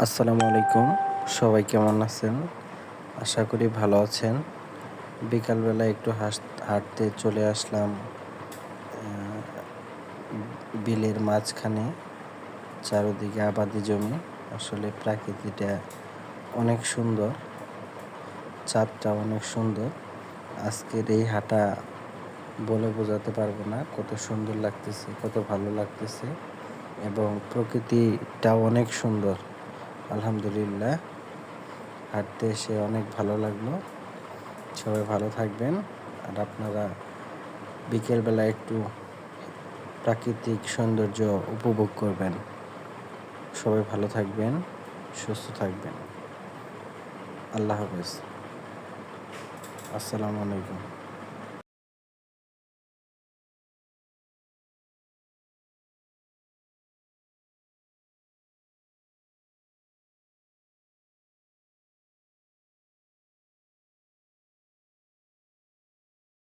আসসালামু আলাইকুম। সবাই কেমন আছেন? আশা করি ভালো আছেন। বিকালবেলা একটু হাঁটতে চলে আসলাম বিলের মাঝখানে, চারদিকে আবাদি জমি। আসলে প্রাকৃতিটা অনেক সুন্দর, চাঁদটা অনেক সুন্দর। আজকের এই হাঁটা বলে বোঝাতে পারব না কত সুন্দর লাগতেছে, কত ভালো লাগতেছে এবং প্রকৃতিটাও অনেক সুন্দর। আলহামদুলিল্লাহ। হাঁটতে এসে অনেক ভালো লাগল। সবাই ভালো থাকবেন। আর আপনারা বিকেলবেলা একটু প্রাকৃতিক সৌন্দর্য উপভোগ করবেন। সবাই ভালো থাকবেন, সুস্থ থাকবেন। আল্লাহ হাফেজ। আসসালামু আলাইকুম।